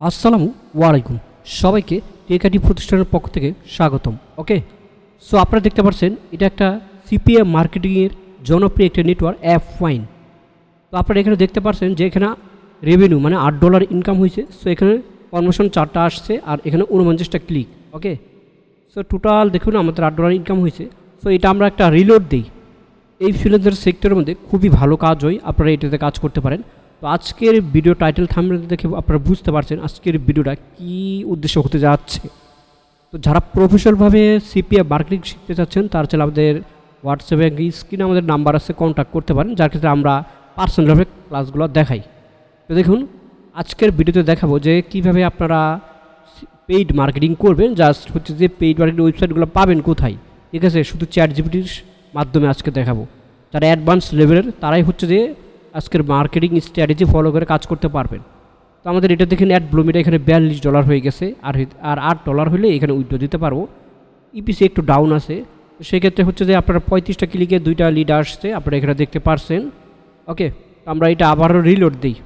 আসসালামু আলাইকুম। সবাইকে টেকাটি প্রতিষ্ঠানের পক্ষ থেকে স্বাগতম। ওকে? সো, আপনারা দেখতে পাচ্ছেন এটা একটা সিপিএম মার্কেটিংয়ের জনপ্রিয় একটা নেটওয়ার্ক, অ্যাপ ওয়াইন তো আপনারা এখানে দেখতে পাচ্ছেন যে এখানে রেভিনিউ মানে আট ডলার ইনকাম হয়েছে। সো, এখানে কনভার্সন চারটা আসছে আর এখানে উনপঞ্চাশটা ক্লিক ওকে? সো টোটাল দেখুন আমাদের আট ডলার ইনকাম হয়েছে। সো, এটা আমরা একটা রিলোড দিই। এই ফ্রিল্যান্সার সেক্টরের মধ্যে খুবই ভালো কাজ হয়। আপনারা এটাতে কাজ করতে পারেন। তো আজকের ভিডিও টাইটেল থামলে দেখে আপনারা বুঝতে পারছেন আজকের ভিডিওটা কী উদ্দেশ্য হতে যাচ্ছে। তো যারা প্রফেশনালভাবে সিপিএ মার্কেটিং শিখতে চাচ্ছেন, তারা চাইলে আমাদের হোয়াটসঅ্যাপে স্ক্রিনে আমাদের নাম্বার আছে কন্ট্যাক্ট করতে পারেন। যার ক্ষেত্রে আমরা পার্সোনালভাবে ক্লাসগুলো দেখাই। তো দেখুন, আজকের ভিডিওতে দেখাবো যে কীভাবে আপনারা পেইড মার্কেটিং করবেন। জাস্ট হচ্ছে যে পেইড মার্কেটিং ওয়েবসাইটগুলো পাবেন কোথায়? ঠিক আছে, শুধু চ্যাট জিপিটির মাধ্যমে আজকে দেখাবো। যারা অ্যাডভান্স লেভেলের তারাই হচ্ছে যে আজকের মার্কেটিং স্ট্র্যাটেজি ফলো করে কাজ করতে পারবেন। তো আমাদের এটা দেখেন অ্যাড ব্লুমিটা এখানে বিয়াল্লিশ ডলার হয়ে গেছে, আর আর আট ডলার হলে এখানে উইড্রো দিতে পারব। ইপিসি একটু ডাউন আছে সেক্ষেত্রে হচ্ছে যে আপনারা পঁয়ত্রিশটা ক্লিকে দুইটা লিড আসছে, আপনারা এখানে দেখতে পারছেন। ওকে আমরা এটা আবারও রিলোড দিই।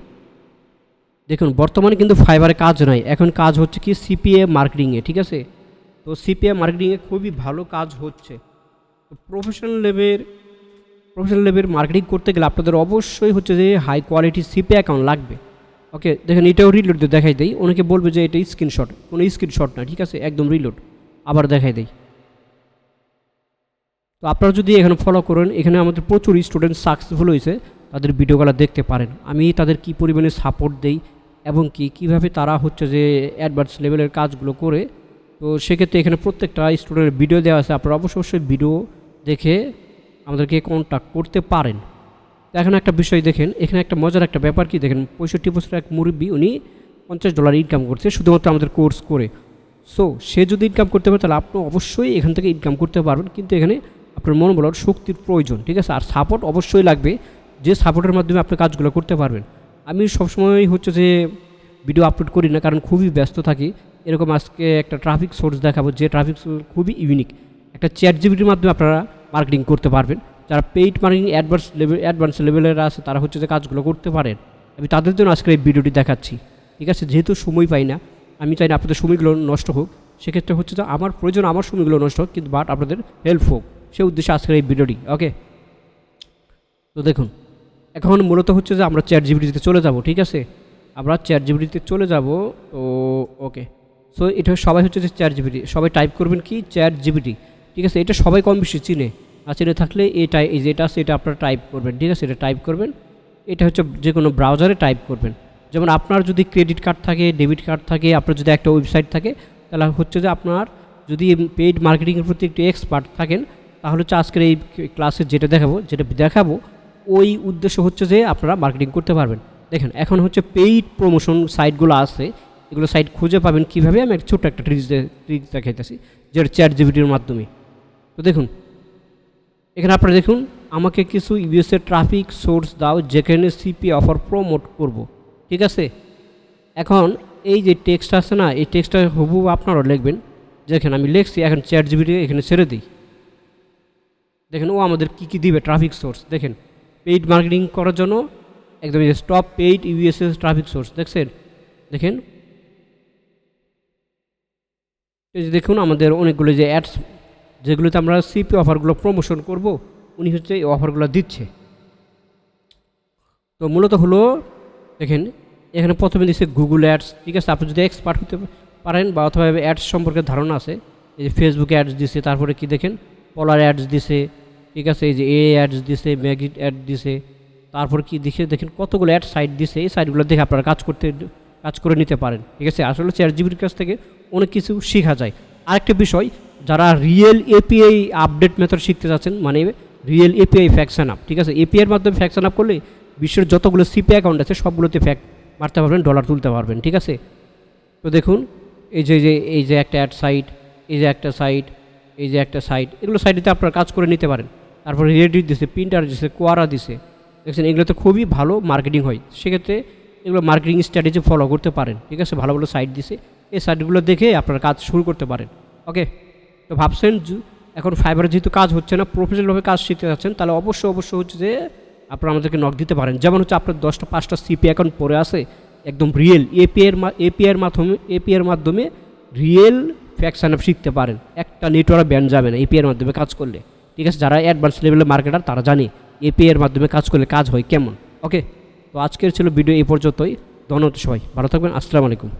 দেখুন, বর্তমানে কিন্তু ফাইবারে কাজ নাই, এখন কাজ হচ্ছে কি সিপিএ মার্কেটিংয়ে ঠিক আছে? তো সিপিএ মার্কেটিংয়ে খুবই ভালো কাজ হচ্ছে। Professional level professional level marketing করতে গেলে আপনাদের অবশ্যই হচ্ছে যে হাই কোয়ালিটি সিপি অ্যাকাউন্ট লাগবে। ওকে দেখেন এটাও রিলোড দিয়ে দেখাই দেয় অনেকে বলবে যে এটা স্ক্রিনশট কোনো স্ক্রিনশট না, ঠিক আছে? একদম রিলোড আবার দেখাই দেয় তো আপনারা যদি এখানে ফলো করেন, এখানে আমাদের প্রচুর স্টুডেন্ট সাকসেসফুল হয়েছে, তাদের ভিডিওগুলো দেখতে পারেন। আমি তাদের কি পরিমাণে সাপোর্ট দেই এবং কি, কীভাবে তারা হচ্ছে যে অ্যাডভান্স লেভেলের কাজগুলো করে, তো সেক্ষেত্রে এখানে প্রত্যেকটা স্টুডেন্টের ভিডিও দেওয়া আছে। আপনারা অবশ্যই অবশ্যই ভিডিও দেখে আমাদেরকে কন্ট্যাক্ট করতে পারেন। এখন একটা বিষয় দেখেন, এখানে একটা মজার একটা ব্যাপার কি দেখেন, পঁয়ষট্টি বছরের এক মুরব্বী উনি পঞ্চাশ ডলার ইনকাম করছে, শুধুমাত্র আমাদের কোর্স করে। সো সে যদি ইনকাম করতে পারে, তাহলে আপনি অবশ্যই এখান থেকে ইনকাম করতে পারবেন, কিন্তু এখানে আপনার মনোবল শক্তির প্রয়োজন, ঠিক আছে? আর সাপোর্ট অবশ্যই লাগবে, যে সাপোর্টের মাধ্যমে আপনি কাজগুলো করতে পারবেন। আমি সবসময় হচ্ছে যে ভিডিও আপলোড করি না, কারণ খুবই ব্যস্ত থাকি। এরকম আজকে একটা ট্রাফিক সোর্স দেখাবো, যে ট্রাফিক সোর্স খুবই ইউনিক একটা চ্যাট জিবিটির মাধ্যমে আপনারা মার্কেটিং করতে পারবেন। যারা paid marketing advance level advance লেভেলের আছে, তারা হচ্ছে যে কাজগুলো করতে পারেন। আমি তাদের জন্য আজকের এই ভিডিওটি দেখাচ্ছি। ঠিক আছে? যেহেতু সময় পাই না, আমি চাই না আপনাদের সময়গুলো নষ্ট হোক। সেক্ষেত্রে হচ্ছে যে আমার প্রয়োজন, আমার সময়গুলো নষ্ট হোক, কিন্তু বাট আপনাদের হেল্প হোক। সে উদ্দেশ্যে আজকের এই ভিডিওটি ওকে তো দেখুন, এখন মূলত হচ্ছে যে আমরা চ্যাট জিবিটিতে চলে যাব, ঠিক আছে? আমরা চ্যাট জিবিটিতে চলে যাব, তো ওকে সো এটা সবাই হচ্ছে যে চ্যাট জিবিটি সবাই টাইপ করবেন কি? চ্যাট জিবিটি ঠিক আছে? এটা সবাই কম বেশি চিনে। আর চিনে থাকলে এটা এই যেটা আছে, এটা আপনারা টাইপ করবেন। ঠিক আছে? এটা টাইপ করবেন। এটা হচ্ছে যে কোনো ব্রাউজারে টাইপ করবেন। যেমন আপনার যদি ক্রেডিট কার্ড থাকে ডেবিট কার্ড থাকে, আপনার যদি একটা ওয়েবসাইট থাকে, তাহলে হচ্ছে যে আপনার যদি পেইড মার্কেটিংয়ের প্রতি একটু এক্সপার্ট থাকেন, তাহলে হচ্ছে আজকের এই ক্লাসে যেটা দেখাবো যেটা দেখাবো, ওই উদ্দেশ্য হচ্ছে যে আপনারা মার্কেটিং করতে পারবেন। দেখেন, এখন হচ্ছে পেইড প্রমোশন সাইটগুলো আছে। এগুলো সাইট খুঁজে পাবেন কীভাবে? আমি একটা ছোট্ট একটা ট্রিক্স ট্রিক্স দেখাইতেছি, যেটা চ্যাট জিবিটির মাধ্যমে। তো দেখুন, এখানে আপনারা দেখুন, আমাকে কিছু ইউএসএ ট্রাফিক সোর্স দাও, যেখানে সিপি অফার প্রমোট করব, ঠিক আছে? এখন এই যে টেক্সট আছে না, এই টেক্সটটা হবু আপনারাও লিখবেন। যেখানে আমি লিখছি, এখন চ্যাট জিবিটি এখানে ছেড়ে দিই। দেখেন, ও আমাদের কী কী দিবে ট্রাফিক সোর্স দেখেন। পেইড মার্কেটিং করার জন্য একদম stop paid USS traffic source দেখছেন? দেখেন? দেখুন, আমাদের অনেকগুলো যে অ্যাডস যেগুলোতে আমরা সিপি অফারগুলো প্রমোশন করব, উনি হচ্ছে এই অফারগুলো দিচ্ছে। তো মূলত হলো, দেখেন, এখানে প্রথমে দিচ্ছে গুগল অ্যাডস ঠিক আছে? আপনি যদি এক্সপার্ট হতে পারেন বা অথবা অ্যাডস সম্পর্কে ধারণা আছে, এই যে ফেসবুকে অ্যাডস দিছে, তারপরে কি দেখেন? পলার অ্যাডস দিছে, ঠিক আছে? এই যে এ অ্যাডস দিছে ম্যাগি অ্যাড দিছে, তারপর কি দেখে দেখেন কতগুলো অ্যাড সাইট দিছে, এই সাইটগুলো দেখে আপনারা কাজ করতে, কাজ করে নিতে পারেন, ঠিক আছে? আসলে চ্যাট জিবির কাছ থেকে অনেক কিছু শেখা যায়। আরেকটা বিষয় যারা রিয়েল এপিআই আপডেট মেথড শিখতে চাচ্ছেন মানে রিয়েল এপিআই ফ্যাকশন আপ ঠিক আছে? এপিআইয়ের মাধ্যমে ফ্যাকশন আপ করলে বিশ্বের যতগুলো সিপি অ্যাকাউন্ট আছে, সবগুলোতে ফ্যাক মারতে পারবেন ডলার তুলতে পারবেন, ঠিক আছে? তো দেখুন, এই যে যে, এই যে একটা অ্যাড সাইট এই যে একটা সাইট এই যে একটা সাইট এগুলো সাইটেতে আপনারা কাজ করে নিতে পারেন। তারপরে রেডিট দিছে প্রিন্টার দিছে কোয়ারা দিছে, দেখছেন? এগুলোতে খুবই ভালো মার্কেটিং হয়। সেক্ষেত্রে এগুলো মার্কেটিং স্ট্র্যাটেজি ফলো করতে পারেন, ঠিক আছে? ভালো ভালো সাইট দিছে, এই সাইটগুলো দেখে আপনারা কাজ শুরু করতে পারেন ওকে তো ভাবছেন এখন ফাইবারে যেহেতু কাজ হচ্ছে না প্রফেশনালভাবে কাজ শিখতে যাচ্ছেন, তাহলে অবশ্যই অবশ্যই হচ্ছে যে আপনারা আমাদেরকে নক দিতে পারেন। যেমন হচ্ছে আপনার দশটা, পাঁচটা সিপি অ্যাকাউন্ট পড়ে আছে, একদম রিয়েল এপিআইয়ের এপিআইয়ের মাধ্যমে এপিআইয়ের মাধ্যমে রিয়েল ফ্যাকশন অ্যাপ শিখতে পারেন। একটা নেটওয়ার্ক ব্যান যাবে না এপিআইয়ের মাধ্যমে কাজ করলে। ঠিক আছে, যারা অ্যাডভান্স লেভেলের মার্কেটার তারা জানে এপিআইয়ের মাধ্যমে কাজ করলে কাজ হয় কেমন। ওকে তো আজকের ছিল ভিডিও এই পর্যন্তই। ধন্যবাদ সবাই। ভালো থাকবেন। আসসালামু আলাইকুম।